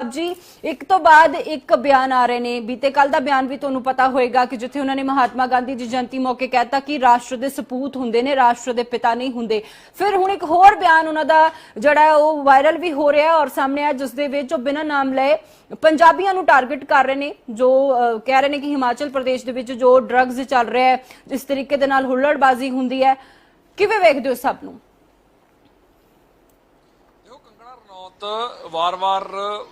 ਜੀ, ਇੱਕ ਤੋਂ ਬਾਅਦ ਇੱਕ ਬਿਆਨ ਆ ਰਹੇ ਨੇ। ਬੀਤੇ ਕੱਲ ਦਾ ਬਿਆਨ ਵੀ ਤੁਹਾਨੂੰ ਪਤਾ ਹੋਏਗਾ ਕਿ ਜਿੱਥੇ ਉਹਨਾਂ ਨੇ ਮਹਾਤਮਾ ਗਾਂਧੀ ਦੀ ਜਯੰਤੀ ਮੌਕੇ ਕਹਿਤਾ ਕਿ ਰਾਸ਼ਟਰ ਦੇ ਸਪੂਤ ਹੁੰਦੇ ਨੇ, ਰਾਸ਼ਟਰ ਦੇ ਪਿਤਾ ਨਹੀਂ ਹੁੰਦੇ। ਫਿਰ ਹੁਣ ਇੱਕ ਹੋਰ ਬਿਆਨ ਉਹਨਾਂ ਦਾ ਜਿਹੜਾ ਉਹ ਵਾਇਰਲ ਵੀ ਹੋ ਰਿਹਾ ਔਰ ਸਾਹਮਣੇ ਆ, ਜਿਸ ਦੇ ਵਿੱਚ ਉਹ ਬਿਨਾਂ ਨਾਮ ਲਏ ਪੰਜਾਬੀਆਂ ਨੂੰ ਟਾਰਗੇਟ ਕਰ ਰਹੇ ਨੇ, ਜੋ ਕਹਿ ਰਹੇ ਨੇ ਕਿ ਹਿਮਾਚਲ ਪ੍ਰਦੇਸ਼ ਦੇ ਵਿੱਚ ਜੋ ਡਰੱਗਸ ਚੱਲ ਰਿਹਾ ਹੈ ਜਿਸ ਤਰੀਕੇ ਦੇ ਨਾਲ ਹੁੱਲੜਬਾਜ਼ੀ ਹੁੰਦੀ ਹੈ। ਕਿਵੇਂ ਵੇਖਦੇ ਹੋ ਸਭ ਨੂੰ ਦੇਖੋ ਕੰਗਣਾ ਵਾਰ-ਵਾਰ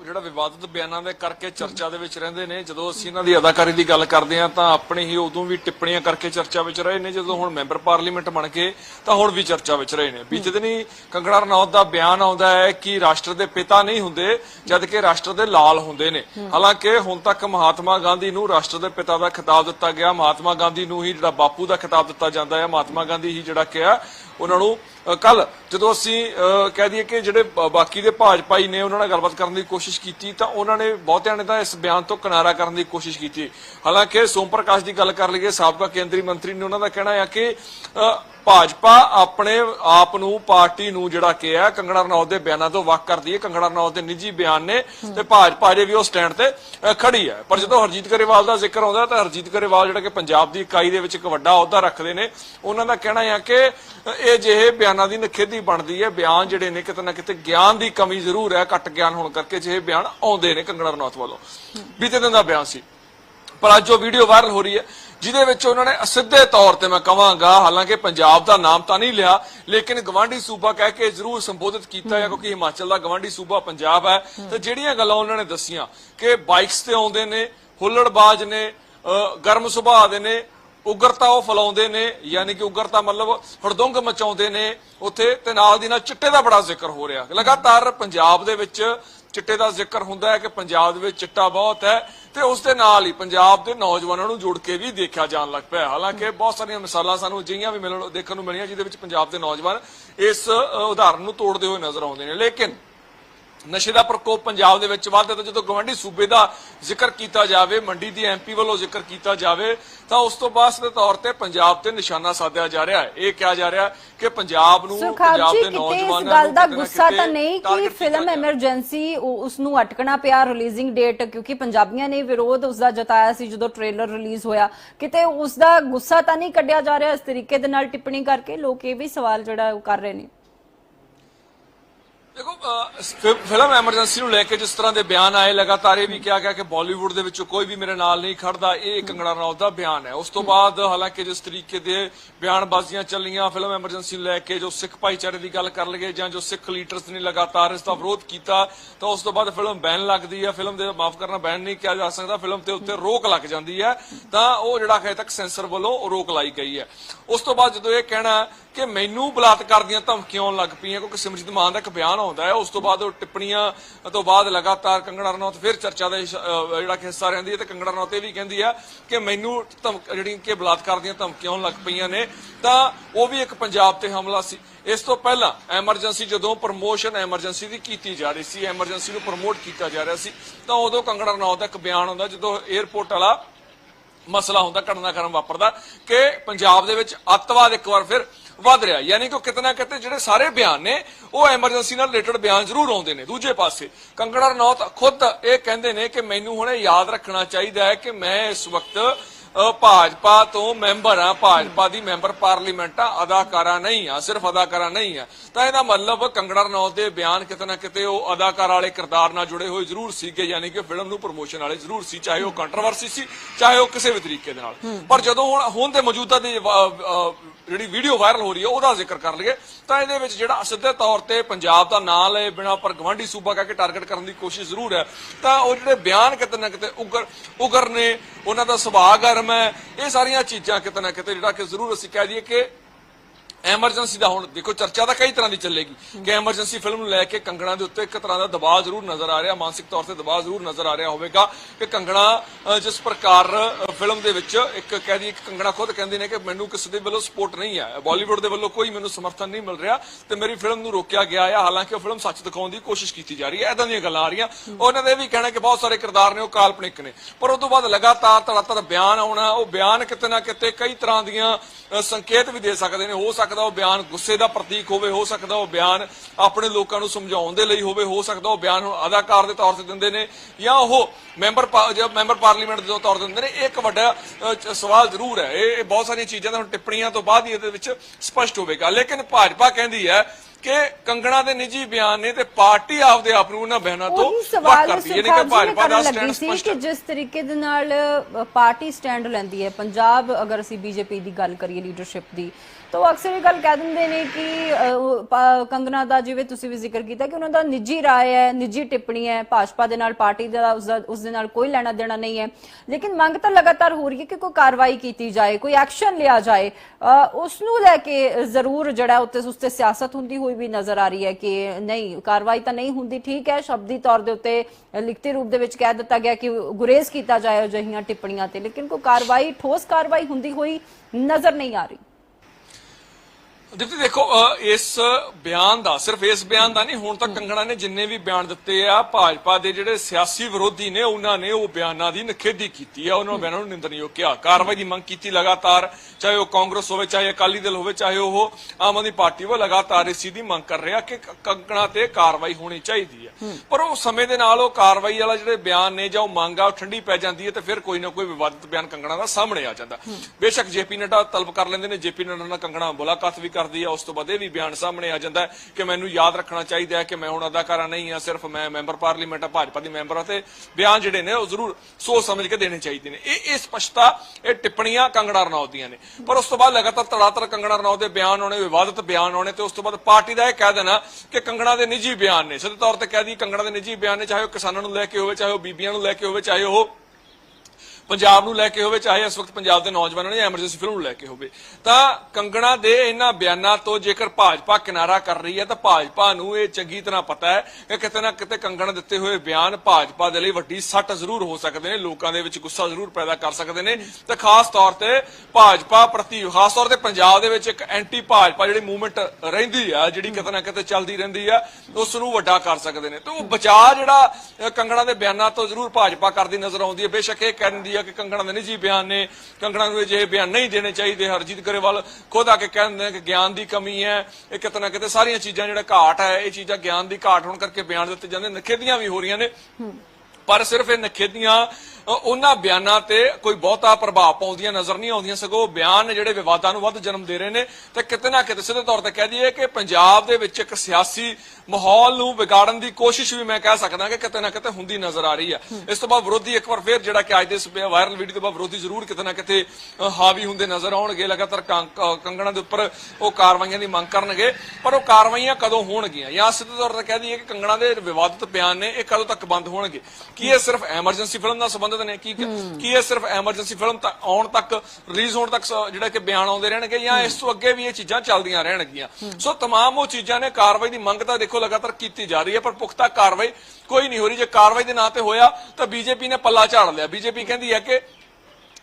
ਜਿਹੜਾ ਵਿਵਾਦਿਤ ਬਿਆਨਾਂ ਦੇ ਕਰਕੇ ਚਰਚਾ ਦੇ ਵਿੱਚ ਰਹਿੰਦੇ ਨੇ। ਜਦੋਂ ਅਸੀਂ ਇਹਨਾਂ ਦੀ ਅਦਾਕਾਰੀ ਦੀ ਗੱਲ ਕਰਦੇ ਹਾਂ, ਤਾਂ ਆਪਣੇ ਹੀ ਉਦੋਂ ਵੀ ਟਿੱਪਣੀਆਂ ਕਰਕੇ ਚਰਚਾ ਵਿੱਚ ਰਹੇ ਨੇ। ਜਦੋਂ ਹੁਣ ਮੈਂਬਰ ਪਾਰਲੀਮੈਂਟ ਬਣ ਕੇ, ਤਾਂ ਹੁਣ ਵੀ ਚਰਚਾ ਵਿੱਚ ਰਹੇ ਨੇ। ਬੀਤੇ ਦਿਨੀ ਕੰਗੜਾ ਰਣੌਤ ਦਾ ਬਿਆਨ ਆਉਂਦਾ ਹੈ ਕਿ ਰਾਸ਼ਟਰ ਦੇ ਪਿਤਾ ਨਹੀਂ ਹੁੰਦੇ ਜਦ ਕਿ ਰਾਸ਼ਟਰ ਦੇ ਲਾਲ ਹੁੰਦੇ ਨੇ। ਹਾਲਾਂਕਿ ਹੁਣ ਤੱਕ ਮਹਾਤਮਾ ਗਾਂਧੀ ਨੂੰ ਰਾਸ਼ਟਰ ਦੇ ਪਿਤਾ ਦਾ ਖਿਤਾਬ ਦਿੱਤਾ ਗਿਆ। ਮਹਾਤਮਾ ਗਾਂਧੀ ਨੂੰ ਹੀ ਜਿਹੜਾ ਬਾਪੂ ਦਾ ਖਿਤਾਬ ਦਿੱਤਾ ਜਾਂਦਾ ਹੈ, ਮਹਾਤਮਾ ਗਾਂਧੀ ਹੀ ਜਿਹੜਾ ਕਿਹਾ ਉਹਨਾਂ ਨੂੰ ਕੱਲ ਜਦੋਂ ਅਸੀਂ ਅਹ, ਕਹਿ ਦਈਏ ਕਿ ਜਿਹੜੇ ਬਾਕੀ ਦੇ ਭਾਜਪਾਈ ਨੇ ਉਹਨਾਂ ਨਾਲ ਗੱਲਬਾਤ ਕਰਨ ਦੀ ਕੋਸ਼ਿਸ਼ ਕੀਤੀ ਤਾਂ ਉਹਨਾਂ ਨੇ ਬਹੁਤਿਆਂ ਨੇ ਤਾਂ ਇਸ ਬਿਆਨ ਤੋਂ ਕਿਨਾਰਾ ਕਰਨ ਦੀ ਕੋਸ਼ਿਸ਼ ਕੀਤੀ। ਹਾਲਾਂਕਿ ਸੋਮ ਪ੍ਰਕਾਸ਼ ਦੀ ਗੱਲ ਕਰ ਲਈਏ ਸਾਬਕਾ ਕੇਂਦਰੀ ਮੰਤਰੀ ਨੇ ਉਹਨਾਂ ਦਾ ਕਹਿਣਾ ਹੈ ਕਿ ਭਾਜਪਾ ਆਪਣੇ ਆਪ ਨੂੰ, ਪਾਰਟੀ ਨੂੰ ਜਿਹੜਾ ਕਿ ਕੰਗਣਾ ਰਣੌਤ ਦੇ ਬਿਆਨਾਂ ਤੋਂ ਵੱਖ ਕਰਦੀ ਹੈ। ਕੰਗਣਾ ਰਣੌਤ ਦੇ ਨਿੱਜੀ ਬਿਆਨ ਨੇ ਤੇ ਭਾਜਪਾ ਜੇ ਵੀ ਉਹ ਸਟੈਂਡ ਤੇ ਖੜੀ ਹੈ। ਪਰ ਜਦੋਂ ਹਰਜੀਤ ਗਰੇਵਾਲ ਦਾ ਜ਼ਿਕਰ ਆਉਂਦਾ ਤਾਂ ਹਰਜੀਤ ਗਰੇਵਾਲ ਜਿਹੜਾ ਕਿ ਪੰਜਾਬ ਦੀ ਇਕਾਈ ਦੇ ਵਿੱਚ ਇੱਕ ਵੱਡਾ ਅਹੁਦਾ ਰੱਖਦੇ ਨੇ। ਉਹਨਾਂ ਦਾ ਕਹਿਣਾ ਹੈ ਕਿ ਇਹ ਜਿਹੇ ਬਿਆਨਾਂ ਦੀ ਨਖੇਦੀ ਬਣਦੀ ਹੈ। ਬਿਆਨ ਜਿਹੜੇ ਨੇ ਕਿਤੇ ਨਾ ਕਿਤੇ ਗਿਆਨ ਦੀ ਕਮੀ ਜ਼ਰੂਰ ਹੈ, ਘੱਟ ਗਿਆਨ ਹੋਣ ਕਰਕੇ ਜਿਹੇ ਬਿਆਨ ਆਉਂਦੇ ਨੇ ਕੰਗਣਾ ਰਣੌਤ ਵੱਲੋਂ। ਬੀਤੇ ਦਿਨ ਦਾ ਬਿਆਨ ਸੀ। ਪਰ ਅੱਜ ਉਹ ਵੀਡੀਓ ਵਾਇਰਲ ਹੋ ਰਹੀ ਹੈ। ਜਿਹਦੇ ਵਿੱਚ ਉਹਨਾਂ ਨੇ ਸਿੱਧੇ ਤੌਰ ਤੇ ਮੈਂ ਕਹਾਂਗਾ ਹਾਲਾਂਕਿ ਪੰਜਾਬ ਦਾ ਨਾਮ ਤਾਂ ਨਹੀਂ ਲਿਆ ਲੇਕਿਨ ਗਵਾਂਢੀ ਸੂਬਾ ਕਹਿ ਕੇ ਜ਼ਰੂਰ ਸੰਬੋਧਿਤ ਕੀਤਾ ਹੈ ਕਿਉਂਕਿ ਹਿਮਾਚਲ ਦਾ ਗਵਾਂਢੀ ਸੂਬਾ ਪੰਜਾਬ ਹੈ। ਤੇ ਜਿਹੜੀਆਂ ਗੱਲਾਂ ਉਹਨਾਂ ਨੇ ਦੱਸੀਆਂ ਕਿ ਬਾਈਕਸ ਤੇ ਆਉਂਦੇ ਨੇ ਹੁੱਲੜਬਾਜ਼ ਨੇ ਗਰਮ ਸੁਭਾਅ ਦੇ ਨੇ ਉਗਰਤਾ ਉਹ ਫਲਾਉਂਦੇ ਨੇ ਯਾਨੀ ਕਿ ਉਗਰਤਾ ਮਤਲਬ ਹੜਦੁੰਗ ਮਚਾਉਂਦੇ ਨੇ ਉੱਥੇ ਤੇ ਨਾਲ ਦੀ ਨਾਲ ਚਿੱਟੇ ਦਾ ਬੜਾ ਜ਼ਿਕਰ ਹੋ ਰਿਹਾ। ਲਗਾਤਾਰ ਪੰਜਾਬ ਦੇ ਵਿੱਚ ਚਿੱਟੇ ਦਾ ਜ਼ਿਕਰ ਹੁੰਦਾ ਹੈ ਕਿ ਪੰਜਾਬ ਦੇ ਵਿੱਚ ਚਿੱਟਾ ਬਹੁਤ ਹੈ। ਤੇ ਉਸ ਦੇ ਨਾਲ ਹੀ ਪੰਜਾਬ ਦੇ ਨੌਜਵਾਨਾਂ ਨੂੰ ਜੁੜ ਕੇ ਵੀ ਦੇਖਿਆ ਜਾਣ ਲੱਗ ਪਿਆ। ਹਾਲਾਂਕਿ ਬਹੁਤ ਸਾਰੀਆਂ ਮਿਸਾਲਾਂ ਸਾਨੂੰ ਅਜਿਹੀਆਂ ਵੀ ਮਿਲਣ ਦੇਖਣ ਨੂੰ ਮਿਲੀਆਂ ਜਿਹਦੇ ਵਿੱਚ ਪੰਜਾਬ ਦੇ ਨੌਜਵਾਨ ਇਸ ਅ, ਉਦਾਹਰਨ ਨੂੰ ਤੋੜਦੇ ਹੋਏ ਨਜ਼ਰ ਆਉਂਦੇ ਨੇ। ਲੇਕਿਨ ਨਸ਼ੇ ਦਾ ਪ੍ਰਕੋਪ ਪੰਜਾਬ ਦੇ ਵਿੱਚ ਵੱਧਦਾ ਤਾਂ ਜਦੋਂ ਗਵੰਡੀ ਸੂਬੇ ਦਾ ਜ਼ਿਕਰ ਕੀਤਾ ਜਾਵੇ ਮੰਡੀ ਦੀ ਐਮਪੀ ਵੱਲੋਂ ਜ਼ਿਕਰ ਕੀਤਾ ਜਾਵੇ ਤਾਂ ਉਸ ਤੋਂ ਬਾਅਦ ਦੇ ਤੌਰ ਤੇ ਪੰਜਾਬ ਤੇ ਨਿਸ਼ਾਨਾ ਸਾਧਿਆ ਜਾ ਰਿਹਾ ਹੈ। ਇਹ ਕਿਹਾ ਜਾ ਰਿਹਾ ਕਿ ਪੰਜਾਬ ਨੂੰ ਪੰਜਾਬ ਦੇ ਨੌਜਵਾਨਾਂ ਗੱਲ ਨੂੰ ਦਾ ਕਿਤੇ ਨਾ ਗੁੱਸਾ ਕਿਤੇ ਤਾਂ ਨਹੀਂ ਕਿ target ਕੀਤਾ ਫਿਲਮ। ਐਮਰਜੈਂਸੀ ਉਸ ਨੂੰ ਅਟਕਣਾ ਪਿਆ ਰਿਲੀਜ਼ਿੰਗ ਡੇਟ ਕਿਉਂਕਿ ਪੰਜਾਬੀਆਂ ਨੇ ਵਿਰੋਧ ਉਸ ਦਾ ਜਤਾਇਆ ਸੀ ਜਦੋਂ ਟ੍ਰੇਲਰ ਰਿਲੀਜ਼ ਹੋਇਆ। ਕਿਤੇ ਉਸ ਦਾ ਗੁੱਸਾ ਤਾਂ ਨਹੀਂ ਕੱਢਿਆ ਜਾ ਰਿਹਾ ਇਸ ਤਰੀਕੇ ਦੇ ਨਾਲ ਟਿੱਪਣੀ ਕਰਕੇ? ਲੋਕ ਇਹ ਵੀ ਸਵਾਲ ਜਿਹੜਾ ਉਹ ਕਰ ਰਹੇ ਨੇ। ਦੇਖੋ ਫਿਲਮ ਐਮਰਜੈਂਸੀ ਨੂੰ ਲੈ ਕੇ ਜਿਸ ਤਰ੍ਹਾਂ ਦੇ ਬਿਆਨ ਆਏ, ਲਗਾਤਾਰ ਇਹ ਵੀ ਕਿਹਾ ਗਿਆ ਕਿ ਬਾਲੀਵੁੱਡ ਦੇ ਵਿੱਚੋਂ ਕੋਈ ਵੀ ਮੇਰੇ ਨਾਲ ਨਹੀਂ ਖੜਦਾ, ਇਹ ਕੰਗਣਾ ਰਣੌਤ ਦਾ ਬਿਆਨ ਹੈ। ਉਸ ਤੋਂ ਬਾਅਦ ਹਾਲਾਂਕਿ ਜਿਸ ਤਰੀਕੇ ਦੇ ਬਿਆਨਬਾਜ਼ੀਆਂ ਚੱਲੀਆਂ, ਫਿਲਮ ਐਮਰਜੈਂਸੀ ਨੂੰ ਲੈ ਕੇ ਜੋ ਸਿੱਖ ਭਾਈਚਾਰੇ ਦੀ ਗੱਲ ਕਰ ਲਈਏ ਜਾਂ ਜੋ ਸਿੱਖ ਲੀਡਰਸ ਨੇ ਲਗਾਤਾਰ ਇਸ ਦਾ ਵਿਰੋਧ ਕੀਤਾ, ਤਾਂ ਉਸ ਤੋਂ ਬਾਅਦ ਫਿਲਮ ਬੈਨ ਲੱਗਦੀ ਹੈ। ਫਿਲਮ ਦੇ ਮਾਫ ਕਰਨਾ, ਬੈਨ ਨਹੀਂ ਕਿਹਾ ਜਾ ਸਕਦਾ। ਫਿਲਮ ਤੇ ਉੱਤੇ ਰੋਕ ਲੱਗ ਜਾਂਦੀ ਹੈ। ਤਾਂ ਉਹ ਜਿਹੜਾ ਹਜੇ ਤੱਕ ਸੈਂਸਰ ਵੱਲੋਂ ਰੋਕ ਲਾਈ ਗਈ ਹੈ। ਉਸ ਤੋਂ ਬਾਅਦ ਜਦੋਂ ਇਹ ਕਹਿਣਾ ਕਿ ਮੈਨੂੰ ਬਲਾਤਕਾਰ ਦੀਆਂ ਧਮਕੀਆਂ ਆਉਣ ਲੱਗ ਪਈਆਂ, ਕਿਉਂਕਿ ਸਿਮਰਜੀਤ ਮਾਨ ਦਾ ਇੱਕ ਬਿਆਨ ਆਉਂਦਾ ਹੈ। ਉਸ ਤੋਂ ਬਾਅਦ ਉਹ ਟਿੱਪਣੀਆਂ ਤੋਂ ਬਾਅਦ ਲਗਾਤਾਰ ਕੰਗਣਾ ਰਣੌਤ ਫਿਰ ਚਰਚਾ ਦਾ ਜਿਹੜਾ ਕਿ ਹਿੱਸਾ ਰਹਿੰਦੀ ਹੈ ਤੇ ਕੰਗਣਾ ਰਣੌਤ ਇਹ ਵੀ ਕਹਿੰਦੀ ਆ ਕਿ ਮੈਨੂੰ ਧਮਕ ਕਿ ਬਲਾਤਕਾਰ ਦੀਆਂ ਧਮਕੀਆਂ ਆਉਣ ਲੱਗ ਪਈਆਂ ਨੇ। ਤਾਂ ਉਹ ਵੀ ਇੱਕ ਪੰਜਾਬ ਤੇ ਹਮਲਾ ਸੀ। ਇਸ ਤੋਂ ਪਹਿਲਾਂ ਐਮਰਜੈਂਸੀ ਜਦੋਂ ਪ੍ਰਮੋਸ਼ਨ ਐਮਰਜੈਂਸੀ ਦੀ ਕੀਤੀ ਜਾ ਰਹੀ ਸੀ, ਐਮਰਜੈਂਸੀ ਨੂੰ ਪ੍ਰਮੋਟ ਕੀਤਾ ਜਾ ਰਿਹਾ ਸੀ, ਤਾਂ ਉਦੋਂ ਕੰਗੜਾ ਰਣੌਤ ਦਾ ਇੱਕ ਬਿਆਨ ਆਉਂਦਾ ਜਦੋਂ 에ਅਰਪੋਰਟ ਵਾਲਾ ਮਸਲਾ ਹੁੰਦਾ ਘਟਨਾ ਘਟਨਾਕ੍ਰਮ ਵਾਪਰਦਾ, ਕਿ ਪੰਜਾਬ ਦੇ ਵਿੱਚ ਅੱਤਵਾਦ ਇੱਕ ਵਾਰ ਫਿਰ ਵੱਧ ਰਿਹਾ ਯਾਨੀ ਕਿ ਉਹ ਕਿਤੇ ਜਿਹੜੇ ਸਾਰੇ ਬਿਆਨ ਨੇ ਉਹ ਐਮਰਜੈਂਸੀ ਨਾਲ ਰਿਲੇਟਡ ਬਿਆਨ ਜ਼ਰੂਰ ਆਉਂਦੇ ਨੇ। ਦੂਜੇ ਪਾਸੇ ਕੰਗਣਾ ਰਣੌਤ ਖੁਦ ਇਹ ਕਹਿੰਦੇ ਨੇ ਕਿ ਮੈਨੂੰ ਹੁਣ ਯਾਦ ਰੱਖਣਾ ਚਾਹੀਦਾ ਹੈ ਕਿ ਮੈਂ ਇਸ ਵਕਤ ਭਾਜਪਾ ਤੋਂ ਮੈਂਬਰ ਆ ਭਾਜਪਾ ਦੀ ਮੈਂਬਰ ਪਾਰਲੀਮੈਂਟ ਆ ਅਦਾਕਾਰਾ ਨਹੀਂ ਆ ਸਿਰਫ ਅਦਾਕਾਰਾ ਨਹੀਂ ਆ। ਤਾਂ ਇਹਦਾ ਮਤਲਬ ਕੰਗਣਾ ਰਣੌਤ ਦੇ ਬਿਆਨ ਕਿਤੇ ਨਾ ਕਿਤੇ ਉਹ ਅਦਾਕਾਰ ਵਾਲੇ ਕਿਰਦਾਰ ਨਾਲ ਜੁੜੇ ਹੋਏ ਜ਼ਰੂਰ ਸੀਗੇ ਯਾਨੀ ਕਿ ਫਿਲਮ ਨੂੰ ਪ੍ਰਮੋਸ਼ਨ ਵਾਲੇ ਜ਼ਰੂਰ ਸੀ ਚਾਹੇ ਉਹ ਕੰਟਰੋਵਰਸੀ ਸੀ ਚਾਹੇ ਉਹ ਕਿਸੇ ਵੀ ਤਰੀਕੇ ਦੇ ਨਾਲ। ਪਰ ਜਦੋਂ ਹੁਣ ਹੁਣ ਦੇ ਮੌਜੂਦਾ ਦੀ ਜਿਹੜੀ ਵੀਡੀਓ ਵਾਇਰਲ ਹੋ ਰਹੀ ਹੈ, ਉਹਦਾ ਜ਼ਿਕਰ ਕਰ ਲਈਏ। ਤਾਂ ਇਹਦੇ ਵਿੱਚ ਜਿਹੜਾ ਸਿੱਧੇ ਤੌਰ ਤੇ ਪੰਜਾਬ ਦਾ ਨਾਂ ਲਏ ਬਿਨਾ ਪਰ ਗਵਾਂਢੀ ਸੂਬਾ ਕਹਿ ਕੇ ਟਾਰਗੇਟ ਕਰਨ ਦੀ ਕੋਸ਼ਿਸ਼ ਜ਼ਰੂਰ ਹੈ। ਤਾਂ ਉਹ ਜਿਹੜੇ ਬਿਆਨ ਕਿਤੇ ਨਾ ਕਿਤੇ ਉਗਰ ਉਗਰ ਨੇ ਉਹਨਾਂ ਦਾ ਸੁਭਾਅ ਗਰਮ ਹੈ। ਇਹ ਸਾਰੀਆਂ ਚੀਜ਼ਾਂ ਕਿਤੇ ਨਾ ਕਿਤੇ ਜਿਹੜਾ ਕਿ ਜ਼ਰੂਰ ਅਸੀਂ ਕਹਿ ਦਈਏ ਕਿ ਐਮਰਜੈਂਸੀ ਦਾ ਹੁਣ ਦੇਖੋ, ਚਰਚਾ ਤਾਂ ਕਈ ਤਰ੍ਹਾਂ ਦੀ ਚੱਲੇਗੀ ਕਿ ਐਮਰਜੈਂਸੀ ਫਿਲਮ ਨੂੰ ਲੈ ਕੇ ਕੰਗਣਾ ਦੇ ਉੱਤੇ ਇੱਕ ਤਰ੍ਹਾਂ ਦਾ ਦਬਾਅ ਜ਼ਰੂਰ ਨਜ਼ਰ ਆ ਰਿਹਾ, ਮਾਨਸਿਕ ਤੌਰ ਤੇ ਦਬਾਅ ਜ਼ਰੂਰ ਨਜ਼ਰ ਆ ਰਿਹਾ ਹੋਵੇਗਾ ਕਿ ਕੰਗਣਾ ਜਿਸ ਪ੍ਰਕਾਰ ਫਿਲਮ ਦੇ ਵਿੱਚ ਇੱਕ ਕਹਿ ਦਈਏ ਕਿ ਕੰਗਣਾ ਖੁਦ ਕਹਿੰਦੇ ਨੇ ਕਿ ਮੈਨੂੰ ਕਿਸੇ ਦੇ ਵੱਲੋਂ ਸਪੋਰਟ ਨਹੀਂ ਹੈ। ਬਾਲੀਵੁੱਡ ਦੇ ਵੱਲੋਂ ਕੋਈ ਮੈਨੂੰ ਸਮਰਥਨ ਨਹੀਂ ਮਿਲ ਰਿਹਾ ਤੇ ਮੇਰੀ ਫਿਲਮ ਨੂੰ ਰੋਕਿਆ ਗਿਆ ਹੈ। ਹਾਲਾਂਕਿ ਉਹ ਫਿਲਮ ਸੱਚ ਦਿਖਾਉਣ ਦੀ ਕੋਸ਼ਿਸ਼ ਕੀਤੀ ਜਾ ਰਹੀ ਹੈ। ਐਦਾਂ ਦੀਆਂ ਗੱਲਾਂ ਆ ਰਹੀਆਂ। ਉਹਨਾਂ ਦੇ ਇਹ ਵੀ ਕਹਿਣਾ ਕਿ ਬਹੁਤ ਸਾਰੇ ਕਿਰਦਾਰ ਨੇ, ਉਹ ਕਾਲਪਨਿਕ ਨੇ। ਪਰ ਉਸ ਤੋਂ ਬਾਅਦ ਲਗਾਤਾਰ ਤੜਾਤੜ ਬਿਆਨ ਆਉਣਾ, ਉਹ ਬਿਆਨ ਕਿਤੇ ਨਾ ਕਿਤੇ ਕਈ ਤਰ੍ਹਾਂ ਦੀਆਂ ਸੰਕੇਤ ਵੀ ਦੇ ਸਕਦੇ ਨੇ। ਹੋ ਸਕਦਾ ਸਕਦਾ ਉਹ ਬਿਆਨ ਗੁੱਸੇ ਦਾ ਪ੍ਰਤੀਕ ਹੋਵੇ ਹੋ ਸਕਦਾ ਉਹ ਬਿਆਨ ਆਪਣੇ ਲੋਕਾਂ ਨੂੰ ਸਮਝਾਉਣ ਦੇ ਲਈ ਹੋਵੇ ਹੋ ਸਕਦਾ ਉਹ ਬਿਆਨ ਅਦਾਕਾਰ ਦੇ ਤੌਰ ਤੇ ਦਿੰਦੇ ਨੇ ਜਾਂ ਉਹ ਮੈਂਬਰ ਜਾਂ ਮੈਂਬਰ ਪਾਰਲੀਮੈਂਟ ਦੇ ਤੌਰ ਤੇ ਦਿੰਦੇ ਨੇ। ਇੱਕ ਵੱਡਾ ਸਵਾਲ ਜ਼ਰੂਰ ਹੈ। ਇਹ ਬਹੁਤ ਸਾਰੀਆਂ ਚੀਜ਼ਾਂ ਦਾ ਹੁਣ ਟਿੱਪਣੀਆਂ ਤੋਂ ਬਾਅਦ ਹੀ ਇਹਦੇ ਵਿੱਚ ਸਪਸ਼ਟ ਹੋਵੇਗਾ। ਲੇਕਿਨ ਭਾਜਪਾ ਕਹਿੰਦੀ ਹੈ ਕਿ ਕੰਗਣਾ ਦੇ ਨਿੱਜੀ ਬਿਆਨ ਨੇ ਤੇ ਪਾਰਟੀ ਆਪਦੇ ਆਪ ਨੂੰ ਉਹਨਾਂ ਬਿਆਨਾਂ ਤੋਂ ਵੱਖ ਕਰਦੀ ਹੈ। ਯਾਨੀ ਕਿ ਭਾਜਪਾ ਦਾ ਸਟੈਂਡ ਸਪਸ਼ਟ ਜਿਸ ਤਰੀਕੇ ਦੇ ਨਾਲ ਪਾਰਟੀ ਸਟੈਂਡ ਲੈਂਦੀ ਹੈ। ਪੰਜਾਬ ਅਗਰ ਅਸੀਂ ਬੀਜੇਪੀ ਦੀ ਗੱਲ ਕਰੀਏ ਲੀਡਰਸ਼ਿਪ ਦੀ ਤਾਂ ਉਹ ਅਕਸਰ ਇਹ ਗੱਲ ਕਹਿ ਦਿੰਦੇ ਨੇ ਕਿ ਕੰਗਨਾ ਦਾ ਜਿਵੇਂ ਤੁਸੀਂ ਵੀ ਜ਼ਿਕਰ ਕੀਤਾ ਕਿ ਉਹਨਾਂ ਦਾ ਨਿੱਜੀ ਰਾਏ ਹੈ ਨਿੱਜੀ ਟਿੱਪਣੀ ਹੈ ਭਾਜਪਾ ਦੇ ਨਾਲ ਪਾਰਟੀ ਦਾ ਉਸ ਦਾ ਦੇ ਨਾਲ ਕੋਈ ਲੈਣਾ ਦੇਣਾ ਨਹੀਂ ਹੈ। ਲੇਕਿਨ ਮੰਗ ਤਾਂ ਲਗਾਤਾਰ ਹੋ ਰਹੀ ਹੈ ਕਿ ਕੋਈ ਕਾਰਵਾਈ ਕੀਤੀ ਜਾਏ ਕੋਈ ਐਕਸ਼ਨ ਲਿਆ ਜਾਏ। ਅ, ਉਸ ਨੂੰ ਲੈ ਕੇ ਜ਼ਰੂਰ ਜਿਹੜਾ ਉੱਤੇ ਉਸ ਤੇ ਸਿਆਸਤ ਹੁੰਦੀ ਹੋਈ ਵੀ ਨਜ਼ਰ ਆ ਰਹੀ ਹੈ ਕਿ ਨਹੀਂ ਕਾਰਵਾਈ ਤਾਂ ਨਹੀਂ ਹੁੰਦੀ ਠੀਕ ਹੈ। ਸ਼ਬਦੀ ਤੌਰ ਦੇ ਉੱਤੇ ਲਿਖਤੀ ਰੂਪ ਦੇ ਵਿੱਚ ਕਹਿ ਦਿੱਤਾ ਗਿਆ ਕਿ ਗੁਰੇਜ਼ ਕੀਤਾ ਜਾਏ ਅਜਿਹੀਆਂ ਟਿੱਪਣੀਆਂ ਤੇ ਲੇਕਿਨ ਕੋਈ ਕਾਰਵਾਈ ਠੋਸ ਕਾਰਵਾਈ ਹੁੰਦੀ ਹੋਈ ਨਜ਼ਰ ਨਹੀਂ ਆ ਰਹੀ। ਦੀਪਤੀ ਦੇਖੋ ਇਸ ਬਿਆਨ ਦਾ ਸਿਰਫ ਇਸ ਬਿਆਨ ਦਾ ਨਹੀਂ ਹੁਣ ਤੱਕ ਕੰਗਣਾ ਨੇ ਜਿੰਨੇ ਵੀ ਬਿਆਨ ਦਿੱਤੇ ਆ ਭਾਜਪਾ ਦੇ ਜਿਹੜੇ ਸਿਆਸੀ ਵਿਰੋਧੀ ਨੇ ਉਹਨਾਂ ਨੇ ਉਹ ਬਿਆਨਾਂ ਦੀ ਨਿਖੇਧੀ ਕੀਤੀ ਆ ਉਹਨਾਂ ਬਿਆਨਾਂ ਨੂੰ ਨਿੰਦਣਯੋਗ ਕਿਹਾ। ਕਾਰਵਾਈ ਦੀ ਮੰਗ ਕੀਤੀ ਲਗਾਤਾਰ ਚਾਹੇ ਉਹ ਕਾਂਗਰਸ ਹੋਵੇ ਚਾਹੇ ਅਕਾਲੀ ਦਲ ਹੋਵੇ ਚਾਹੇ ਉਹ ਆਮ ਆਦਮੀ ਪਾਰਟੀ ਹੋਵੇ ਲਗਾਤਾਰ ਇਸ ਦੀ ਮੰਗ ਕਰ ਰਿਹਾ ਕਿ ਕੰਗਣਾ ਤੇ ਕਾਰਵਾਈ ਹੋਣੀ ਚਾਹੀਦੀ ਹੈ। ਪਰ ਉਹ ਸਮੇਂ ਦੇ ਨਾਲ ਉਹ ਕਾਰਵਾਈ ਵਾਲਾ ਜਿਹੜੇ ਬਿਆਨ ਨੇ ਜਾਂ ਉਹ ਮੰਗ ਆ ਉਹ ਠੰਡੀ ਪੈ ਜਾਂਦੀ ਹੈ ਤੇ ਫਿਰ ਕੋਈ ਨਾ ਕੋਈ ਵਿਵਾਦਿਤ ਬਿਆਨ ਕੰਗਣਾ ਦਾ ਸਾਹਮਣੇ ਆ ਜਾਂਦਾ। ਬੇਸ਼ੱਕ ਜੇਪੀ ਨੱਡਾ ਤਲਬ ਕਰ ਲੈਂਦੇ ਨੇ ਜੇਪੀ ਨੱਡਾ ਨਾਲ ਕੰਗਣਾ ਮੁਲਾਕਾਤ ਵੀ ਕਰਦੀ ਹੈ ਉਸ ਤੋਂ ਬਾਅਦ ਇਹ ਵੀ ਬਿਆਨ ਸਾਹਮਣੇ ਆ ਜਾਂਦਾ ਕਿ ਮੈਨੂੰ ਯਾਦ ਰੱਖਣਾ ਚਾਹੀਦਾ ਹੈ ਕਿ ਮੈਂ ਹੁਣ ਅਦਾਕਾਰਾ ਨਹੀਂ ਹਾਂ ਸਿਰਫ ਮੈਂ ਮੈਂਬਰ ਪਾਰਲੀਮੈਂਟ ਆ, ਭਾਜਪਾ ਦੀ ਮੈਂਬਰ ਹਾਂ ਤੇ ਬਿਆਨ ਜਿਹੜੇ ਨੇ ਉਹ ਜ਼ਰੂਰ ਸੋਚ ਸਮਝ ਕੇ ਦੇਣੇ ਚਾਹੀਦੇ ਨੇ। ਇਹ ਇਹ ਸਪਸ਼ਟਤਾ, ਇਹ ਟਿੱਪਣੀਆਂ ਕੰਗਣਾ ਰਣੌਤ ਦੀਆਂ ਨੇ। ਪਰ ਉਸ ਤੋਂ ਬਾਅਦ ਲਗਾਤਾਰ ਤੜਾਤੜ ਕੰਗਣਾ ਰਣੌਤ ਦੇ ਬਿਆਨ ਆਉਣੇ, ਵਿਵਾਦਿਤ ਬਿਆਨ ਆਉਣੇ ਤੇ ਉਸ ਤੋਂ ਬਾਅਦ ਪਾਰਟੀ ਦਾ ਇਹ ਕਹਿ ਦੇਣਾ ਕਿ ਕੰਗਣਾ ਦੇ ਨਿੱਜੀ ਬਿਆਨ ਨੇ। ਸਿੱਧੇ ਤੌਰ ਤੇ ਕਹਿ ਦੀ ਕੰਗਣਾ ਦੇ ਨਿੱਜੀ ਬਿਆਨ ਨੇ, ਚਾਹੇ ਉਹ ਕਿਸਾਨਾਂ ਨੂੰ ਲੈ ਕੇ ਹੋਵੇ, ਚਾਹੇ ਉਹ ਬੀਬੀਆਂ ਨੂੰ ਲੈ ਕੇ ਹੋਵੇ, ਚਾਹੇ ਉਹ ਪੰਜਾਬ ਨੂੰ ਲੈ ਕੇ ਹੋਵੇ, ਚਾਹੇ ਇਸ ਵਕਤ ਪੰਜਾਬ ਦੇ ਨੌਜਵਾਨਾਂ ਨੇ ਐਮਰਜੈਂਸੀ ਫਿਲਮ ਨੂੰ ਲੈ ਕੇ ਹੋਵੇ, ਤਾਂ ਕੰਗਣਾ ਦੇ ਇਹਨਾਂ ਬਿਆਨਾਂ ਤੋਂ ਜੇਕਰ ਭਾਜਪਾ ਕਿਨਾਰਾ ਕਰ ਰਹੀ ਹੈ, ਤਾਂ ਭਾਜਪਾ ਨੂੰ ਇਹ ਚੰਗੀ ਤਰ੍ਹਾਂ ਪਤਾ ਹੈ ਕਿ ਕਿਤੇ ਨਾ ਕਿਤੇ ਕੰਗਣਾ ਦਿੱਤੇ ਹੋਏ ਬਿਆਨ ਭਾਜਪਾ ਦੇ ਲਈ ਵੱਡੀ ਸੱਟ ਜ਼ਰੂਰ ਹੋ ਸਕਦੇ ਨੇ, ਲੋਕਾਂ ਦੇ ਵਿੱਚ ਗੁੱਸਾ ਜ਼ਰੂਰ ਪੈਦਾ ਕਰ ਸਕਦੇ ਨੇ। ਤੇ ਖਾਸ ਤੌਰ ਤੇ ਭਾਜਪਾ ਪ੍ਰਤੀ, ਖਾਸ ਤੌਰ ਤੇ ਪੰਜਾਬ ਦੇ ਵਿੱਚ ਇੱਕ ਐਂਟੀ ਭਾਜਪਾ ਜਿਹੜੀ ਮੂਵਮੈਂਟ ਰਹਿੰਦੀ ਆ, ਜਿਹੜੀ ਕਿਤੇ ਨਾ ਕਿਤੇ ਚੱਲਦੀ ਰਹਿੰਦੀ ਆ, ਉਸ ਨੂੰ ਵੱਡਾ ਕਰ ਸਕਦੇ ਨੇ। ਤੇ ਉਹ ਬਚਾਅ ਜਿਹੜਾ ਕੰਗਣਾ ਦੇ ਬਿਆਨਾਂ ਤੋਂ ਜ਼ਰੂਰ ਭਾਜਪਾ ਕਰਦੀ ਨਜ਼ਰ ਆਉਂਦੀ ਹੈ। ਬੇਸ਼ੱਕ ਇਹ ਕਹਿੰਦੀ ਆ ਕਿ ਕੰਗਣਾ ਦੇ ਨਿੱਜੀ ਬਿਆਨ ਨੇ, ਕੰਗਣਾ ਨੂੰ ਅਜਿਹੇ ਬਿਆਨ ਨਹੀਂ ਦੇਣੇ ਚਾਹੀਦੇ। ਹਰਜੀਤ ਗਰੇਵਾਲ ਖੁਦ ਆ ਕੇ ਕਹਿੰਦੇ ਨੇ ਕਿ ਗਿਆਨ ਦੀ ਕਮੀ ਹੈ। ਇਹ ਕਿਤੇ ਨਾ ਕਿਤੇ ਸਾਰੀਆਂ ਚੀਜ਼ਾਂ ਜਿਹੜਾ ਘਾਟ ਹੈ, ਇਹ ਚੀਜ਼ਾਂ ਗਿਆਨ ਦੀ ਘਾਟ ਹੋਣ ਕਰਕੇ ਬਿਆਨ ਦਿੱਤੇ ਜਾਂਦੇ ਨਖੇਦੀਆਂ ਵੀ ਹੋ ਰਹੀਆਂ ਨੇ। ਪਰ ਸਿਰਫ ਇਹ ਨਖੇਦੀਆਂ ਉਹਨਾਂ ਬਿਆਨਾਂ ਤੇ ਕੋਈ ਬਹੁਤਾ ਪ੍ਰਭਾਵ ਪਾਉਂਦੀਆਂ ਨਜ਼ਰ ਨਹੀਂ ਆਉਂਦੀਆਂ ਸਗੋਂ ਬਿਆਨ ਜਿਹੜੇ ਵਿਵਾਦਾਂ ਨੂੰ ਵੱਧ ਜਨਮ ਦੇ ਰਹੇ ਨੇ ਤੇ ਕਿਤੇ ਨਾ ਕਿਤੇ ਸਿੱਧੇ ਤੌਰ ਤੇ ਕਹਿ ਦਈਏ ਕਿ ਪੰਜਾਬ ਦੇ ਵਿੱਚ ਇੱਕ ਸਿਆਸੀ ਮਾਹੌਲ ਨੂੰ ਵਿਗਾੜਨ ਦੀ ਕੋਸ਼ਿਸ਼ ਵੀ ਮੈਂ ਕਹਿ ਸਕਦਾ ਕਿ ਕਿਤੇ ਨਾ ਕਿਤੇ ਹੁੰਦੀ ਨਜ਼ਰ ਆ ਰਹੀ ਹੈ। ਇਸ ਤੋਂ ਬਾਅਦ ਵਿਰੋਧੀ ਇੱਕ ਵਾਰ ਫੇਰ ਜਿਹੜਾ ਕਿ ਅੱਜ ਦੇ ਇਸ ਵਾਇਰਲ ਵੀਡੀਓ ਤੋਂ ਬਾਅਦ ਵਿਰੋਧੀ ਜ਼ਰੂਰ ਕਿਤੇ ਨਾ ਕਿਤੇ ਹਾਵੀ ਹੁੰਦੇ ਨਜ਼ਰ ਆਉਣਗੇ ਲਗਾਤਾਰ ਕੰਗਣਾ ਦੇ ਉੱਪਰ ਉਹ ਕਾਰਵਾਈਆਂ ਦੀ ਮੰਗ ਕਰਨਗੇ ਪਰ ਉਹ ਕਾਰਵਾਈਆਂ ਕਦੋਂ ਹੋਣਗੀਆਂ? ਜਾਂ ਸਿੱਧੇ ਤੌਰ ਤੇ ਕਹਿ ਦਈਏ ਕਿ ਕੰਗਣਾ ਦੇ ਵਿਵਾਦਿਤ ਬਿਆਨ ਨੇ ਇਹ ਕਦੋਂ ਤੱਕ ਬੰਦ ਹੋਣਗੇ? ਕੀ ਇਹ ਸਿਰਫ ਐਮਰਜੈਂਸੀ ਫਿਲਮ ਨਾਲ ਸੰਬੰਧਿਤ ਨੇ ਕੀ ਕੀ ਇਹ ਸਿਰਫ ਐਮਰਜੈਂਸੀ ਫਿਲਮ ਤੱਕ ਆਉਣ ਤੱਕ ਰਿਲੀਜ਼ ਹੋਣ ਤੱਕ ਸ- ਜਿਹੜਾ ਕਿ ਬਿਆਨ ਆਉਂਦੇ ਰਹਿਣਗੇ ਜਾਂ ਇਸ ਤੋਂ ਅੱਗੇ ਵੀ ਇਹ ਚੀਜ਼ਾਂ ਚੱਲਦੀਆਂ ਰਹਿਣਗੀਆਂ ਸੋ तमाम ਉਹ ਚੀਜ਼ਾਂ ਨੇ ਕਾਰਵਾਈ ਦੀ ਮੰਗ ਤਾਂ ਦੇਖੋ ਲਗਾਤਾਰ ਕੀਤੀ ਜਾ ਰਹੀ ਹੈ ਪਰ ਪੁਖਤਾ ਕਾਰਵਾਈ ਕੋਈ ਨਹੀਂ ਹੋ ਰਹੀ ਜੇ ਕਾਰਵਾਈ ਦੇ ਨਾਂ ਤੇ ਹੋਇਆ ਤਾਂ ਬੀਜੇਪੀ ਨੇ ਪੱਲਾ ਝਾੜ ਲਿਆ ਬੀਜੇਪੀ ਕਹਿੰਦੀ ਹੈ ਕਿ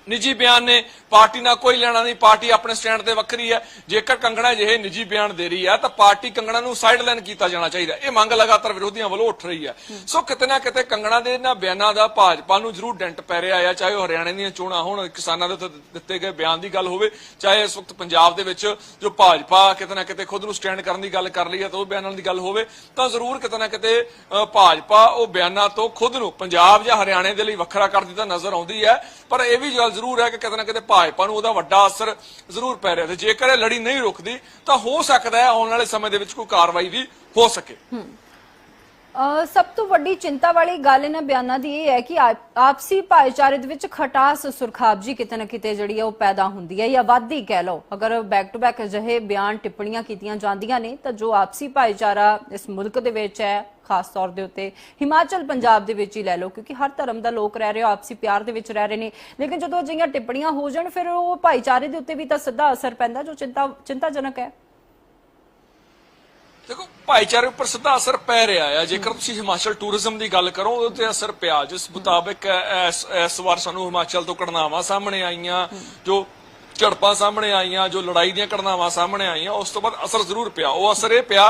ਨਿੱਜੀ ਬਿਆਨ ਨੇ ਪਾਰਟੀ ਨਾਲ ਕੋਈ ਲੈਣਾ ਨਹੀਂ ਪਾਰਟੀ ਆਪਣੇ ਸਟੈਂਡ ਤੇ ਵੱਖਰੀ ਹੈ। ਜੇਕਰ ਕੰਗਣਾ ਜਿਹੇ ਨਿੱਜੀ ਬਿਆਨ ਦੇ ਰਹੀ ਹੈ ਤਾਂ ਪਾਰਟੀ ਕੰਗਣਾ ਨੂੰ ਸਾਈਡਲਾਈਨ ਕੀਤਾ ਜਾਣਾ ਚਾਹੀਦਾ ਇਹ ਮੰਗ ਲਗਾਤਾਰ ਵਿਰੋਧੀਆਂ ਵੱਲੋਂ ਉੱਠ ਰਹੀ ਹੈ। ਸੋ ਕਿਤੇ ਨਾ ਕਿਤੇ ਕੰਗਣਾ ਦੇ ਇਹਨਾਂ ਬਿਆਨਾਂ ਦਾ ਭਾਜਪਾ ਨੂੰ ਜ਼ਰੂਰ ਡੈਂਟ ਪੈ ਰਿਹਾ ਹੈ ਚਾਹੇ ਉਹ ਹਰਿਆਣੇ ਦੀਆਂ ਚੋਣਾਂ ਹੋਣ ਕਿਸਾਨਾਂ ਦੇ ਉੱਤੇ ਦਿੱਤੇ ਗਏ ਬਿਆਨ ਦੀ ਗੱਲ ਹੋਵੇ ਚਾਹੇ ਇਸ ਵਕਤ ਪੰਜਾਬ ਦੇ ਵਿੱਚ ਜੋ ਭਾਜਪਾ ਕਿਤੇ ਨਾ ਕਿਤੇ ਖੁਦ ਨੂੰ ਸਟੈਂਡ ਕਰਨ ਦੀ ਗੱਲ ਕਰ ਰਹੀ ਹੈ ਤਾਂ ਉਹ ਬਿਆਨਾਂ ਦੀ ਗੱਲ ਹੋਵੇ ਤਾਂ ਜ਼ਰੂਰ ਕਿਤੇ ਨਾ ਕਿਤੇ ਭਾਜਪਾ ਉਹ ਬਿਆਨਾਂ ਤੋਂ ਖੁਦ ਨੂੰ ਪੰਜਾਬ ਜਾਂ ਹਰਿਆਣੇ ਦੇ ਲਈ ਵੱਖਰਾ ਕਰਦੀ ਤਾਂ ਨਜ਼ਰ ਆਉਂਦੀ ਹੈ। ਪਰ ਇਹ ਵੀ ਗੱਲ ਜ਼ਰੂਰ ਹੈ ਕਿ ਕਿਤੇ ਨਾ ਕਿਤੇ ਭਾਜਪਾ ਨੂੰ ਉਹਦਾ ਵੱਡਾ ਅਸਰ ਜ਼ਰੂਰ ਪੈ ਰਿਹਾ ਤੇ ਜੇਕਰ ਇਹ ਲੜੀ ਨਹੀਂ ਰੁਕਦੀ ਤਾਂ ਹੋ ਸਕਦਾ ਹੈ ਆਉਣ ਵਾਲੇ ਸਮੇਂ ਦੇ ਵਿੱਚ ਕੋਈ ਕਾਰਵਾਈ ਵੀ ਹੋ ਸਕੇ। ਸਭ ਤੋਂ ਵੱਡੀ ਚਿੰਤਾ ਵਾਲੀ ਗੱਲ ਇਹਨਾਂ ਬਿਆਨਾਂ ਦੀ ਇਹ ਹੈ ਕਿ ਆਪਸੀ ਭਾਈਚਾਰੇ ਦੇ ਵਿੱਚ ਖਟਾਸ ਸੁਰਖਾਬ ਜੀ ਕਿਤੇ ਨਾ ਕਿਤੇ ਜਿਹੜੀ ਹੈ ਉਹ ਪੈਦਾ ਹੁੰਦੀ ਹੈ ਜਾਂ ਵਾਧੀ ਕਹਿ ਲਓ। ਅਗਰ ਬੈਕ ਟੂ ਬੈਕ ਅਜਿਹੇ ਬਿਆਨ ਟਿੱਪਣੀਆਂ ਕੀਤੀਆਂ ਜਾਂਦੀਆਂ ਨੇ ਤਾਂ ਜੋ ਆਪਸੀ ਭਾਈਚਾਰਾ ਇਸ ਮੁਲਕ ਦੇ ਵਿੱਚ ਹੈ, ਖਾਸ ਤੌਰ ਦੇ ਉੱਤੇ ਹਿਮਾਚਲ ਪੰਜਾਬ ਦੇ ਵਿੱਚ ਹੀ ਲੈ ਲਓ, ਕਿਉਂਕਿ ਹਰ ਧਰਮ ਦਾ ਲੋਕ ਰਹਿ ਰਹੇ ਹੋ ਆਪਸੀ ਪਿਆਰ ਦੇ ਵਿੱਚ ਰਹਿ ਰਹੇ ਨੇ। ਲੇਕਿਨ ਜਦੋਂ ਅਜਿਹੀਆਂ ਟਿੱਪਣੀਆਂ ਹੋ ਜਾਣ, ਫਿਰ ਉਹ ਭਾਈਚਾਰੇ ਦੇ ਉੱਤੇ ਵੀ ਤਾਂ ਸਿੱਧਾ ਅਸਰ ਪੈਂਦਾ, ਜੋ ਚਿੰਤਾ, ਚਿੰਤਾਜਨਕ ਹੈ। ਦੇਖੋ, ਭਾਈਚਾਰੇ ਉੱਪਰ ਸਿੱਧਾ ਅਸਰ ਪੈ ਰਿਹਾ ਹੈ ਜੇਕਰ ਤੁਸੀਂ ਹਿਮਾਚਲ ਟੂਰਿਜ਼ਮ ਦੀ ਗੱਲ ਕਰੋ, ਉਹਦੇ ਤੇ ਅਸਰ ਪਿਆ। ਜਿਸ ਮੁਤਾਬਕ ਇਸ ਇਸ ਵਾਰ ਸਾਨੂੰ ਹਿਮਾਚਲ ਤੋਂ ਘਟਨਾਵਾਂ ਸਾਹਮਣੇ ਆਈਆਂ, ਜੋ ਝੜਪਾਂ ਸਾਹਮਣੇ ਆਈਆਂ, ਜੋ ਲੜਾਈ ਦੀਆਂ ਘਟਨਾਵਾਂ ਸਾਹਮਣੇ ਆਈਆਂ, ਉਸ ਤੋਂ ਬਾਅਦ ਅਸਰ ਜ਼ਰੂਰ ਪਿਆ। ਉਹ ਅਸਰ ਇਹ ਪਿਆ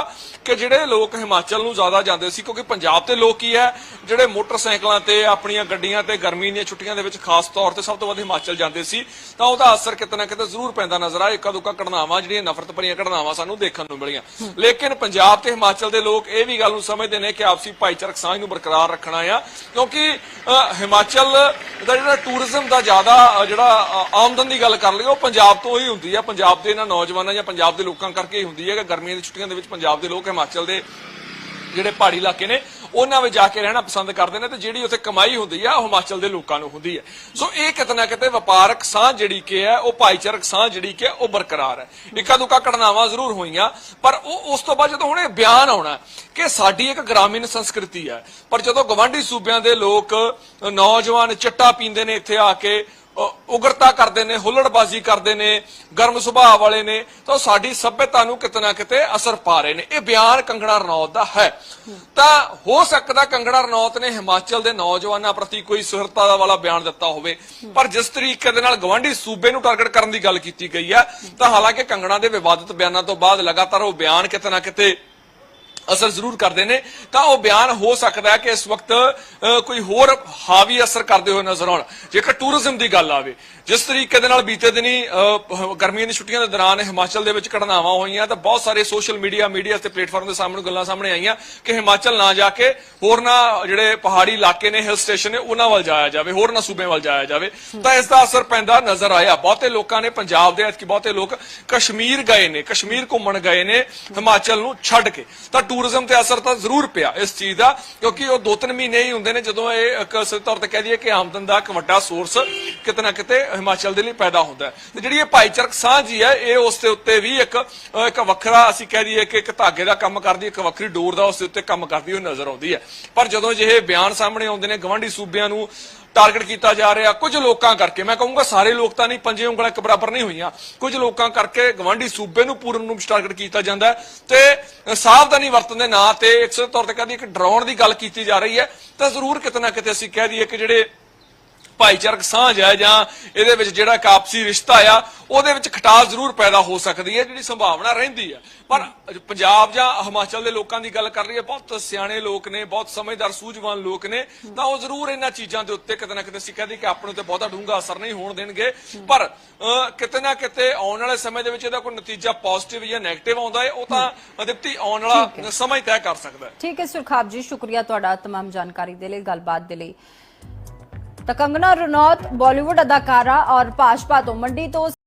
ਕਿ ਜਿਹੜੇ ਲੋਕ ਹਿਮਾਚਲ ਨੂੰ ਜ਼ਿਆਦਾ ਜਾਂਦੇ ਸੀ, ਕਿਉਂਕਿ ਪੰਜਾਬ ਤੇ ਲੋਕ ਕੀ ਹੈ, ਜਿਹੜੇ ਮੋਟਰਸਾਈਕਲਾਂ ਤੇ, ਆਪਣੀਆਂ ਗੱਡੀਆਂ ਤੇ ਗਰਮੀ ਦੀਆਂ ਛੁੱਟੀਆਂ ਦੇ ਵਿੱਚ ਖਾਸ ਤੌਰ ਤੇ ਸਭ ਤੋਂ ਵੱਧ ਹਿਮਾਚਲ ਜਾਂਦੇ ਸੀ, ਤਾਂ ਉਹਦਾ ਅਸਰ ਕਿਤੇ ਨਾ ਕਿਤੇ ਜ਼ਰੂਰ ਪੈਂਦਾ ਨਜ਼ਰ ਆ ਇੱਕਾ ਦੁੱਕਾ ਘਟਨਾਵਾਂ, ਜਿਹੜੀਆਂ ਨਫ਼ਰਤ ਭਰੀਆਂ ਘਟਨਾਵਾਂ ਸਾਨੂੰ ਦੇਖਣ ਨੂੰ ਮਿਲੀਆਂ। ਲੇਕਿਨ ਪੰਜਾਬ ਤੇ ਹਿਮਾਚਲ ਦੇ ਲੋਕ ਇਹ ਵੀ ਗੱਲ ਨੂੰ ਸਮਝਦੇ ਨੇ ਕਿ ਆਪਸੀ ਭਾਈਚਾਰਕ ਸਾਂਝ ਨੂੰ ਬਰਕਰਾਰ ਰੱਖਣਾ ਆ, ਕਿਉਂਕਿ ਹਿਮਾਚਲ ਦਾ ਜਿਹੜਾ ਟੂਰਿਜ਼ਮ ਦਾ ਜ਼ਿਆਦਾ ਜਿਹੜਾ ਆਮਦਨ ਦੀ ਗੱਲ ਕਰ ਲਈ ਉਹ ਪੰਜਾਬ ਤੋਂ ਹੀ ਹੁੰਦੀ ਹੈ ਪੰਜਾਬ ਦੇ ਇਹਨਾਂ ਨੌਜਵਾਨਾਂ ਜਾਂ ਪੰਜਾਬ ਦੇ ਲੋਕਾਂ ਕਰਕੇ ਹੀ ਹੁੰਦੀ ਹੈ ਕਿ ਗਰਮੀਆਂ ਦੀ ਛੁੱਟੀਆਂ ਦੇ ਵਿੱਚ ਪੰਜਾਬ ਦੇ ਲੋਕ ਹਿਮਾਚਲ ਦੇ ਜਿਹੜੇ ਪਹਾੜੀ ਇਲਾਕੇ ਨੇ, ਉਹਨਾਂ ਵਿੱਚ ਜਾ ਕੇ ਰਹਿਣਾ ਪਸੰਦ ਕਰਦੇ ਨੇ ਤੇ ਜਿਹੜੀ ਉੱਥੇ ਕਮਾਈ ਹੁੰਦੀ ਆ, ਉਹ ਹਿਮਾਚਲ ਦੇ ਲੋਕਾਂ ਨੂੰ ਹੁੰਦੀ ਹੈ ਸੋ ਇਹ ਕਿਤੇ ਕਿਤੇ ਵਪਾਰਕ ਸਾਂਝ ਜਿਹੜੀ ਕਿ ਹੈ, ਉਹ ਭਾਈਚਾਰਕ ਸਾਂਝ ਜਿਹੜੀ ਕਿ ਉਹ ਬਰਕਰਾਰ ਹੈ। ਇੱਕਾ ਦੁੱਕਾ ਘਟਨਾਵਾਂ ਜ਼ਰੂਰ ਹੋਈਆਂ, ਪਰ ਉਹ ਉਸ ਤੋਂ ਬਾਅਦ ਜਦੋਂ ਹੁਣ ਇਹ ਬਿਆਨ ਆਉਣਾ ਕਿ ਸਾਡੀ ਇੱਕ ਗ੍ਰਾਮੀਣ ਸੰਸਕ੍ਰਿਤੀ ਹੈ, ਪਰ ਜਦੋਂ ਗਵਾਂਢੀ ਸੂਬਿਆਂ ਦੇ ਲੋਕ ਨੌਜਵਾਨ ਚਿੱਟਾ ਪੀਂਦੇ ਨੇ ਇੱਥੇ ਆ ਕੇ ਉਗਰਤਾ ਕਰਦੇ ਨੇ, ਹੁੱਲੜਬਾਜ਼ੀ ਕਰਦੇ ਨੇ, ਗਰਮ ਸੁਭਾਅ ਵਾਲੇ ਨੇ, ਤਾਂ ਸਾਡੀ ਸਭਿਅਤਾ ਨੂੰ ਕਿਤੇ ਕਿਤੇ ਅਸਰ ਪਾ ਰਹੇ ਨੇ। ਇਹ ਬਿਆਨ ਕੰਗਣਾ ਰਣੌਤ ਦਾ ਹੈ। ਤਾਂ ਹੋ ਸਕਦਾ ਕੰਗਣਾ ਰਣੌਤ ਨੇ ਹਿਮਾਚਲ ਦੇ ਨੌਜਵਾਨਾਂ ਪ੍ਰਤੀ ਕੋਈ ਸੁਹਿਰਤਾ ਦਾ ਵਾਲਾ ਬਿਆਨ ਦਿੱਤਾ ਹੋਵੇ। ਪਰ ਜਿਸ ਤਰੀਕੇ ਦੇ ਨਾਲ ਗਵਾਂਢੀ ਸੂਬੇ ਨੂੰ ਟਾਰਗੇਟ ਕਰਨ ਦੀ ਗੱਲ ਕੀਤੀ ਗਈ ਹੈ, ਤਾਂ ਹਾਲਾਂਕਿ ਕੰਗਣਾ ਦੇ ਵਿਵਾਦਿਤ ਬਿਆਨਾਂ ਤੋਂ ਬਾਅਦ ਲਗਾਤਾਰ ਉਹ ਬਿਆਨ ਕਿਤੇ ਨਾ ਕਿਤੇ ਅਸਰ ਜ਼ਰੂਰ ਕਰਦੇ ਨੇ, ਤਾਂ ਉਹ ਬਿਆਨ ਹੋ ਸਕਦਾ ਹੈ ਕਿ ਇਸ ਵਕਤ ਕੋਈ ਹੋਰ ਹਾਵੀ ਅਸਰ ਕਰਦੇ ਹੋਏ ਨਜ਼ਰ ਆਉਣ। ਜੇਕਰ ਟੂਰਿਜ਼ਮ ਦੀ ਗੱਲ ਆਵੇ, ਜਿਸ ਤਰੀਕੇ ਦੇ ਨਾਲ ਬੀਤੇ ਦਿਨੀ ਗਰਮੀਆਂ ਦੀ ਛੁੱਟੀਆਂ ਦੇ ਦੌਰਾਨ ਹਿਮਾਚਲ ਦੇ ਵਿੱਚ ਘਟਨਾਵਾਂ ਹੋਈਆਂ, ਤਾਂ ਬਹੁਤ ਸਾਰੇ ਸੋਸ਼ਲ ਮੀਡੀਆ ਮੀਡੀਆ ਤੇ ਪਲੇਟਫਾਰਮ ਦੇ ਸਾਹਮਣੇ ਗੱਲਾਂ ਸਾਹਮਣੇ ਆਈਆਂ ਕਿ ਹਿਮਾਚਲ ਨਾ ਜਾ ਕੇ ਹੋਰ ਨਾ ਜਿਹੜੇ ਪਹਾੜੀ ਇਲਾਕੇ ਨੇ, ਹਿਲ ਸਟੇਸ਼ਨ ਨੇ, ਉਹਨਾਂ ਵੱਲ ਜਾਇਆ ਜਾਵੇ ਹੋਰਨਾਂ ਸੂਬਿਆਂ ਵੱਲ ਜਾਇਆ ਜਾਵੇ। ਤਾਂ ਇਸ ਦਾ ਅਸਰ ਪੈਂਦਾ ਨਜ਼ਰ ਆਇਆ। ਬਹੁਤੇ ਲੋਕਾਂ ਨੇ ਪੰਜਾਬ ਦੇ, ਐਤਕੀ ਬਹੁਤੇ ਲੋਕ ਕਸ਼ਮੀਰ ਗਏ ਨੇ, ਕਸ਼ਮੀਰ ਘੁੰਮਣ ਗਏ ਨੇ ਹਿਮਾਚਲ ਨੂੰ ਛੱਡ ਕੇ। ਤਾਂ ਟੂਰਿਜ਼ਮ ਤੇ ਅਸਰ ਤਾਂ ਜ਼ਰੂਰ ਪਿਆ ਇਸ ਚੀਜ਼ ਦਾ, ਕਿਉਂਕਿ ਉਹ ਦੋ ਤਿੰਨ ਮਹੀਨੇ ਹੀ ਹੁੰਦੇ ਨੇ ਜਦੋਂ ਇਹ ਇੱਕ ਤੌਰ ਤੇ ਕਹਿ ਦਈਏ ਕਿ ਆਮਦਨ ਦਾ ਇੱਕ ਵੱਡਾ ਸੋਰਸ ਕਿਤੇ ਕਿਤੇ ਹਿਮਾਚਲ ਦੇ ਲਈ ਪੈਦਾ ਹੁੰਦਾ ਹੈ। ਤੇ ਜਿਹੜੀ ਇਹ ਭਾਈਚਾਰਕ ਸਾਂਝੀ ਹੈ, ਇਹ ਉਸ ਦੇ ਉੱਤੇ ਵੀ ਇੱਕ ਇੱਕ ਵੱਖਰਾ ਅਸੀਂ ਕਹਿ ਦਈਏ ਕਿ ਇੱਕ ਧਾਗੇ ਦਾ ਕੰਮ ਕਰਦੀ, ਇੱਕ ਵੱਖਰੀ ਡੋਰ ਦਾ ਉਸ ਦੇ ਉੱਤੇ ਕੰਮ ਕਰਦੀ ਹੋਈ ਨਜ਼ਰ ਆਉਂਦੀ ਹੈ। ਪਰ ਜਦੋਂ ਜਿਹੇ ਬਿਆਨ ਸਾਹਮਣੇ ਆਉਂਦੇ ਨੇ, ਗਵਾਂਢੀ ਸੂਬਿਆਂ ਨੂੰ ਟਾਰਗੇਟ ਕੀਤਾ ਜਾ ਰਿਹਾ। ਕੁਝ ਲੋਕਾਂ ਕਰਕੇ, ਮੈਂ ਕਹੂੰਗਾ ਸਾਰੇ ਲੋਕ ਤਾਂ ਨਹੀਂ, ਪੰਜੇ ਉਂਗਲਾਂ ਇੱਕ ਬਰਾਬਰ ਨਹੀਂ ਹੋਈਆਂ। ਕੁਝ ਲੋਕਾਂ ਕਰਕੇ ਗਵਾਂਢੀ ਸੂਬੇ ਨੂੰ ਪੂਰਨ ਰੂਪ ਟਾਰਗੇਟ ਕੀਤਾ ਜਾਂਦਾ ਤੇ ਸਾਵਧਾਨੀ ਵਰਤਣ ਦੇ ਨਾਂ ਤੇ ਇੱਕ ਸਿੱਧੇ ਤੌਰ ਤੇ ਕਹਦੀ ਇੱਕ ਡਰਾਉਣ ਦੀ ਗੱਲ ਕੀਤੀ ਜਾ ਰਹੀ ਹੈ। ਤਾਂ ਜ਼ਰੂਰ ਕਿਤੇ ਨਾ ਕਿਤੇ ਅਸੀਂ ਕਹਿ ਦਈਏ ਕਿ ਜਿਹੜੇ ਭਾਈਚਾਰਕ ਸਾਂਝ ਹੈ ਜਾਂ ਇਹਦੇ ਵਿੱਚ ਜਿਹੜਾ ਆਪਸੀ ਰਿਸ਼ਤਾ ਆ ਉਹਦੇ ਵਿੱਚ ਖਟਾਸ ਜ਼ਰੂਰ ਪੈਦਾ ਹੋ ਸਕਦੀ ਹੈ ਜਿਹੜੀ ਸੰਭਾਵਨਾ ਰਹਿੰਦੀ ਹੈ ਪਰ ਪੰਜਾਬ ਜਾਂ ਹਿਮਾਚਲ ਦੇ ਲੋਕਾਂ ਦੀ ਗੱਲ ਕਰ ਲਈਏ ਬਹੁਤ ਸਿਆਣੇ ਲੋਕ ਨੇ ਬਹੁਤ ਸਮਝਦਾਰ ਸੂਝਵਾਨ ਲੋਕ ਨੇ ਤਾਂ ਉਹ ਜ਼ਰੂਰ ਇਹਨਾਂ ਚੀਜ਼ਾਂ ਦੇ ਉੱਤੇ ਕਿਤੇ ਨਾ ਕਿਤੇ ਅਸੀਂ ਕਹਦੇ ਕਿ ਆਪਣੇ ਉਤੇ ਬਹੁਤਾ ਡੂੰਘਾ ਅਸਰ ਨਹੀਂ ਹੋਣ ਦੇਣਗੇ। ਪਰ ਕਿਤੇ ਨਾ ਕਿਤੇ ਆਉਣ ਵਾਲੇ ਸਮੇਂ ਦੇ ਵਿੱਚ ਇਹਦਾ ਕੋਈ ਨਤੀਜਾ ਪੋਜ਼ਿਟਿਵ ਜਾਂ ਨੈਗੇਟਿਵ ਆਉਂਦਾ ਹੈ ਉਹ ਤਾਂ ਦਿੱਤੀ ਆਉਣ ਵਾਲਾ ਸਮਾਂ ਹੀ। ਤੈਅ ਕਰ ਸਕਦਾ ਠੀਕ ਹੈ ਸੁਰਖਾਬ ਜੀ ਸ਼ੁਕਰੀਆ ਤੁਹਾਡਾ ਤਮਾਮ ਜਾਣਕਾਰੀ ਦੇ ਲਈ ਗੱਲਬਾਤ ਦੇ ਲਈ। ਤਾਂ ਕੰਗਨਾ ਰਣੌਤ ਬਾਲੀਵੁੱਡ ਅਦਾਕਾਰਾ ਔਰ ਭਾਜਪਾ ਤੋਂ ਮੰਡੀ ਤੋਂ